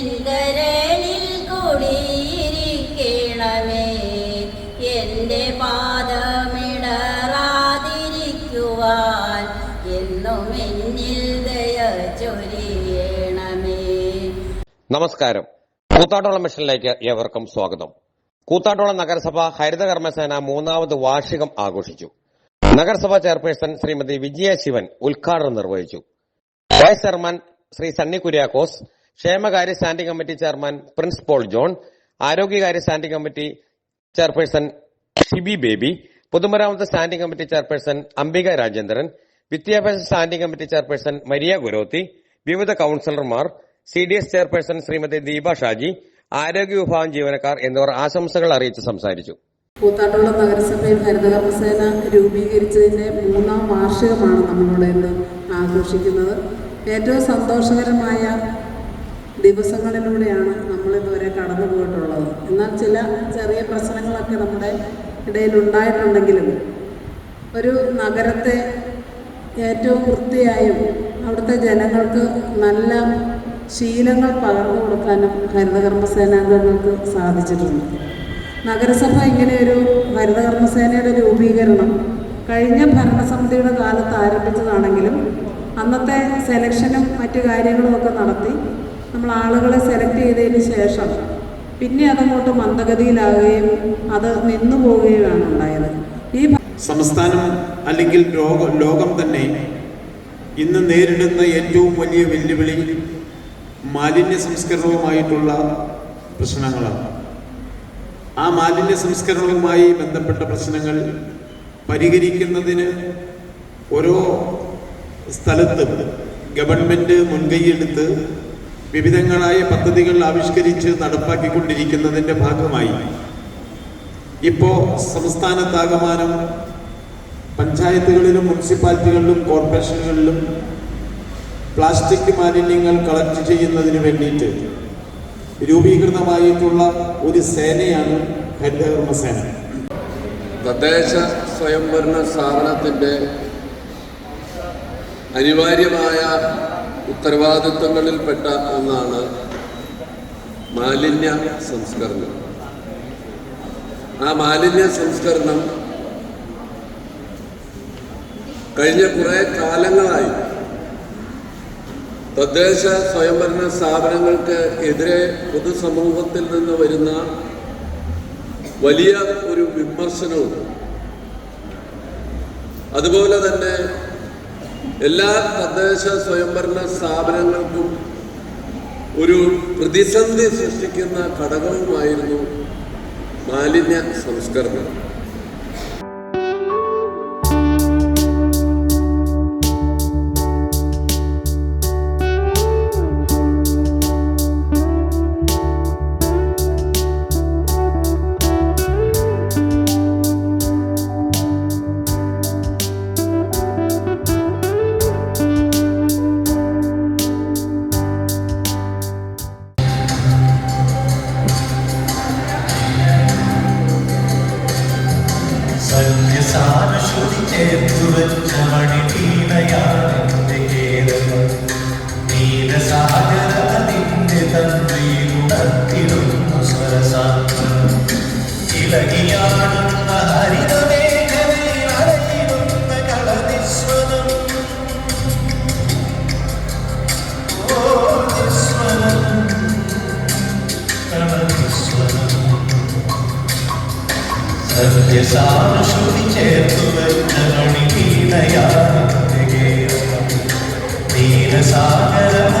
എന്തരളിൽ കുടിയിരിക്കണമേ. എന്റെ പാദമിടറാതിരിക്കുവാൻ എന്നും എന്നിൽ ദയ ചൊരിയണമേ. നമസ്കാരം. കൂത്താട്ടോളം മിഷനിലേക്ക് ഏവർക്കും സ്വാഗതം. കൂത്താട്ടോളം നഗരസഭ ഹരിത കർമ്മസേന മൂന്നാമത് വാർഷികം ആഘോഷിച്ചു. നഗരസഭാ ചെയർപേഴ്സൺ ശ്രീമതി വിജയ ശിവൻ ഉദ്ഘാടനം നിർവഹിച്ചു. വൈസ് ചെയർമാൻ ശ്രീ സണ്ണി കുര്യാക്കോസ് ക്ഷേമകാര്യ standing committee chairman Prince Paul John ആരോഗ്യകാര്യ standing committee chairperson Shibi Baby പൊതുമരാമത്ത് standing committee chairperson Ambika Rajendran വിദ്യാഭ്യാസ standing committee chairperson Maria Gurothi വിവിധ കൌൺസിലർമാർ C D S chairperson Shrimati Deepa Shaji ആരോഗ്യ വിഭാഗം ജീവനക്കാർ എന്നിവർ ആശംസകൾ അറിയിച്ച് സംസാരിച്ചു. കൂത്താട്ടുള്ള നഗരസഭയിൽ ഹരിതകർമ്മസേന രൂപീകരിച്ചതിന്റെ മൂന്നാം വാർഷികമാണ് നമ്മളിവിടെ ഇന്ന് ആഘോഷിക്കുന്നത്. ഏറ്റവും സന്തോഷകരമായ ദിവസങ്ങളിലൂടെയാണ് നമ്മളിതുവരെ കടന്നു പോയിട്ടുള്ളത്. എന്നാൽ ചില ചെറിയ പ്രശ്നങ്ങളൊക്കെ നമ്മുടെ ഇടയിൽ ഉണ്ടായിട്ടുണ്ടെങ്കിലും ഒരു നഗരത്തെ ഏറ്റവും വൃത്തിയായും അവിടുത്തെ ജനങ്ങൾക്ക് നല്ല ശീലങ്ങൾ പകർന്നു കൊടുക്കാനും ഹരിതകർമ്മസേനാംഗങ്ങൾക്ക് സാധിച്ചിട്ടുണ്ട്. നഗരസഭ ഇങ്ങനെയൊരു ഹരിതകർമ്മസേനയുടെ രൂപീകരണം കഴിഞ്ഞ ഭരണസമിതിയുടെ കാലത്ത് ആരംഭിച്ചതാണെങ്കിലും അന്നത്തെ സെലക്ഷനും മറ്റു കാര്യങ്ങളുമൊക്കെ നടത്തി നമ്മൾ ആളുകളെ സെലക്ട് ചെയ്തതിന് ശേഷം പിന്നെ അതങ്ങോട്ട് മന്ദഗതിയിലാവുകയും അത് നിന്നു പോവുകയുമാണ് ഉണ്ടായത്. ഈ സംസ്ഥാനം അല്ലെങ്കിൽ ലോക ലോകം തന്നെ ഇന്ന് നേരിടുന്ന ഏറ്റവും വലിയ വെല്ലുവിളി മാലിന്യ സംസ്കരണവുമായിട്ടുള്ള പ്രശ്നങ്ങളാണ്. ആ മാലിന്യ സംസ്കരണവുമായി ബന്ധപ്പെട്ട പ്രശ്നങ്ങൾ പരിഹരിക്കുന്നതിന് ഓരോ സ്ഥലത്തും ഗവൺമെന്റ് മുൻകൈയെടുത്ത് വിവിധങ്ങളായ പദ്ധതികൾ ആവിഷ്കരിച്ച് നടപ്പാക്കിക്കൊണ്ടിരിക്കുന്നതിന്റെ ഭാഗമായി. ഇപ്പോൾ സംസ്ഥാനത്താകമാനം പഞ്ചായത്തുകളിലും മുനിസിപ്പാലിറ്റികളിലും കോർപ്പറേഷനുകളിലും പ്ലാസ്റ്റിക് മാലിന്യങ്ങൾ കളക്ട് ചെയ്യുന്നതിന് വേണ്ടിയിട്ട് രൂപീകൃതമായിട്ടുള്ള ഒരു സേനയാണ് ഹരിതകർമ്മസേന തദ്ദേശ സ്വയംഭരണ സ്ഥാപനത്തിന്റെ അനിവാര്യമായ ഉത്തരവാദിത്വങ്ങളിൽപ്പെട്ട ഒന്നാണ് മാലിന്യ സംസ്കരണം. ആ മാലിന്യ സംസ്കരണം കഴിഞ്ഞ കുറേ കാലങ്ങളായി തദ്ദേശ സ്വയംഭരണ സ്ഥാപനങ്ങൾക്ക് എതിരെ പൊതുസമൂഹത്തിൽ നിന്ന് വരുന്ന വലിയ ഒരു വിമർശനവും അതുപോലെ തന്നെ എല്ലാ തദ്ദേശ സ്വയംഭരണ സ്ഥാപനങ്ങൾക്കും ഒരു പ്രതിസന്ധി സൃഷ്ടിക്കുന്ന ഘടകവുമായിരുന്നു മാലിന്യ സംസ്കരണം. സന്ധ്യസാരശ്രുതി ചേർത്തു വെച്ച മണിവീണയാണെന്റെ കേരളം നീലസാഗര നിന്റെ തന്ത്രിയുണർത്തിടുന്നു സ്വരസാത്മം ഇളകിയാടുന്ന ഹരിതമേഖലയിൽ സത്യസാരശ്രുതി ചേർത്തു വെച്ച മണിവീണയാണെന്റെ കേരളം നീലസാഗരത്തിന്റെ